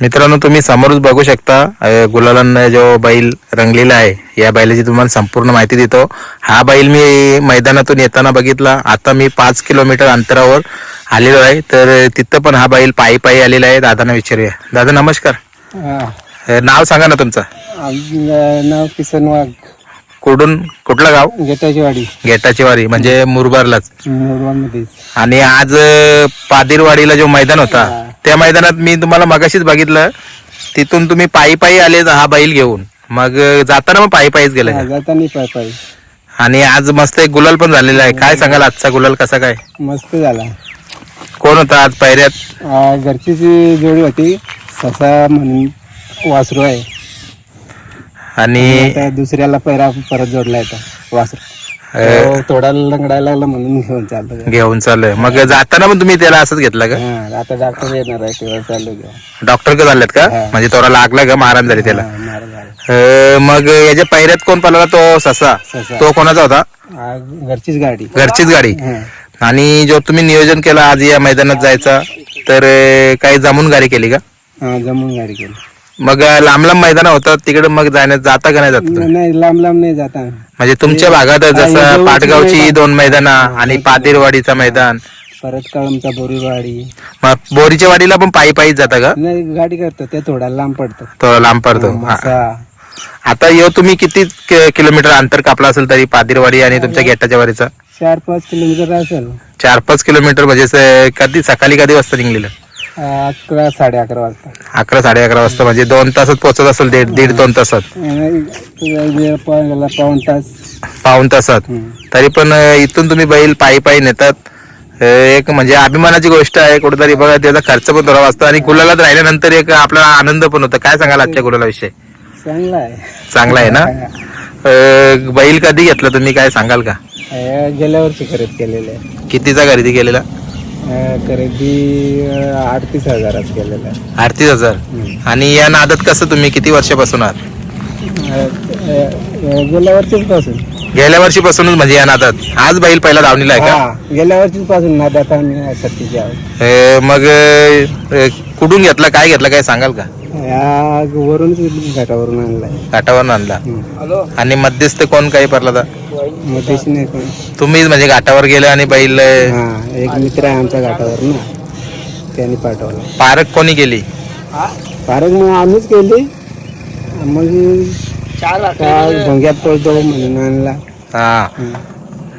मित्रांनो तुम्ही समोरच बघू शकता गुलालांना जो बैल रंगलेला आहे या बैलाची तुम्हाला संपूर्ण माहिती देतो. हा बैल मी मैदानातून येताना बघितला. आता मी पाच किलोमीटर अंतरावर आलेलो आहे. तर तिथं पण हा बैल पायी पायी आलेला आहे. दादांना विचारूया. दादा नमस्कार. नाव सांगा ना तुमचं. नाव किसन वाघ. कुठून कुठलं गाव? गेटाची वाडी गेटाची वारी म्हणजे मुरबारलाच. मोरवामध्येच आणि आज पादिरवाडीला जो मैदान होता त्या मैदानात मी तुम्हाला मगाशीच बघितलं तिथून तुम्ही पायी पायी आले हा बैल घेऊन. मग जाताना मग पायी पायीच गेले जाताना पाय पाय आणि आज मस्त एक गुलाल पण झालेला आहे. काय सांगाल आजचा गुलाल कसा काय? मस्त झाला. कोण होता आज पायऱ्यात? आ, घरचीची जोडी होती. ससा म्हणून वासरू आहे. आणि आता दुसऱ्याला पैरा परत जोडला येतो वासरू. थोडा लंगडायला लागला म्हणून घेऊन चाललो घेऊन चाललोय. मग जाताना पण तुम्ही त्याला असंच घेतलं का? हा आता डॉक्टर येणार आहे तेव्हा चाललो डॉक्टर का झालेत का? हा. म्हणजे थोडा लागला का? मारहाण झाली त्याला. हा, मारा झाला. अ, मग याच्या पायऱ्यात कोण पळाला? तो ससा. ससा. तो कोणाचा होता? घरचीच गाडी. घरचीच गाडी. हा. आणि जो तुम्ही नियोजन केलं आज या मैदानात जायचा तर अं, काही जमून गाडी केली का? हा जमून गाडी केली. मग लांब लांब मैदान होतं तिकडे मग जाण्यात जाता का नाही जात तुम्ही? नाही लांब लांब नाही जाता. म्हणजे तुमच्या भागात जसं पाटगावची दोन मैदान आणि पातीरवाडीचा मैदान. परत कळमचा बोरीवाडी. मग बोरीच्या वाडीला पण पायी पायीच जाता का? नाही गाडी करतो ते थोडा लांब पडतो. तो लांब पडतो मासा आता यो तुम्ही किती कि- किलोमीटर अंतर कापला असेल तरी पातीरवाडी आणि तुमच्या गेटाच्या वारीचा चार पाच किलोमीटर असेल. चार पाच किलोमीटर म्हणजे कधी सकाळी कधी वाजता निघलेलं? अकरा साडे अकरा वाजता. अकरा साडे अकरा वाजता म्हणजे दोन तासात पोहोचत असेल दीड दीड दोन तासात? पाऊण तास पाऊन तासात. तरी पण इथून तुम्ही बैल पायी पायी नेतात. एक म्हणजे अभिमानाची गोष्ट आहे कुठेतरी बघा त्याचा खर्च पण थोडा वाचतो आणि गुलालात राहिल्यानंतर एक आपला आनंद पण होतो. काय सांगाल आजच्या गुलाला विषय चांगला आहे. चांगला आहे ना? बैल कधी घेतला तुम्ही? काय सांगाल का? गेल्या वर्षी खरेदी केलेलं आहे. कितीचा खरेदी केलेला? खरेदी अडतीस हजाराच केलेलं आहे. अडतीस हजार. आणि या नादात कसं तुम्ही किती वर्षापासून आहात? अं, अं, गेल्या वर्षीच पासून गेल्या वर्षीपासूनच म्हणजे या नादात. आज बैल पहिला धावणीला आहे का? हा गेल्या वर्षीच पासून ना आता आम्ही सत्तीच्या आहोत अ, मग अ, कुठून घेतला काय घेतला काय सांगाल का? या वरूनच घाटावरून आणलाय. घाटावरून आणला. आणि मध्यस्थ कोण काही पडला मग त्याची नाही तुम्हीच म्हणजे घाटावर गेले आणि बैल हा एक मित्र आहे आमच्या घाटावर ना. त्यांनी पाठवलं. पारख कोणी केली? कारण मग आम्हीच केली. मग काय भोंग्यात पडतो म्हणून आणला. हा.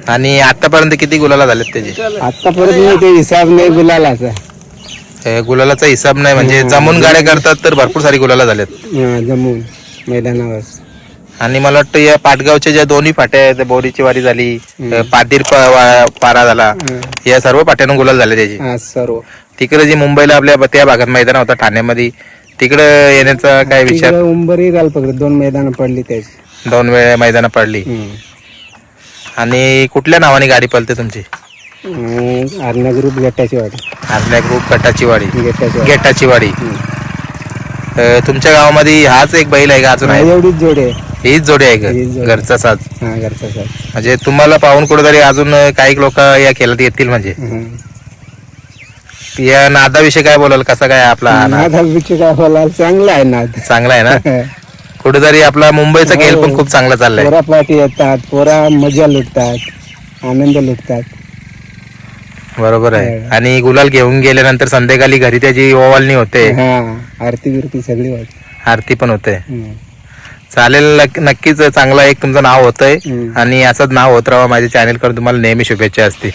आणि आतापर्यंत किती गुलाला झालेत त्याचे? आतापर्यंत ते हिसाब नाही गुलालाचा. हे गुलालाचा हिसाब नाही म्हणजे जमून गाड्या करतात तर भरपूर सारी गुलाला झाल्यात हा, जमून मैदानावर. आणि मला वाटतं या पाटगावच्या ज्या दोन्ही फाट्या आहेत बोरीची वारी झाली अ, पाटीर प- वा- पारा झाला या सर्व पाट्यानं गुलाल झाले त्याची. हा सर्व. तिकडे जी मुंबईला आपल्या त्या भागात मैदान होता ठाण्यामध्ये तिकडे येण्याचा काय विचार? तिकडे उंबरही घाल दोन मैदान पडली त्याची. दोन वेळा मैदान पडली. हम्म. आणि कुठल्या नावाने गाडी पळते तुमची? आर्ना ग्रुप गटाची वाडी आपल्या ग्रुप वाडी गटाची वाडी गेटाची वाडी. अ, तुमच्या गावामध्ये हाच एक बैल आहे का? अजून हा, आहे? एवढीच जोडी आहे. हीच जोडी आहे हीच का जोडी. घरचा हा घरचा साथ. म्हणजे तुम्हाला पाहून कुठेतरी अजून काही लोक या खेळात येतील म्हणजे. या नादाविषयी काय बोलाल? कसा काय आपला हा नाद? नाद हा विषय काय बोलायला चांगला आहे नाद. चांगला आहे ना? कुठेतरी आपला मुंबईचा खेळ पण खूप चांगला चाललाय. पोरा पाठी येतात पोरा मजा लुटतात आनंद लुटतात. बरोबर आहे. आणि गुलाल घेऊन गेल्यानंतर संध्याकाळी घरी त्याची ओवाळणी होते. हा आरती बिरती सगळी आरती पण होते. चालेल नक्क- नक्कीच चांगला एक तुमचं नाव होतंय. आणि असंच नाव होत राहा माझ्या चॅनलकडून. तुम्हाला नेहमी शुभेच्छा असतील.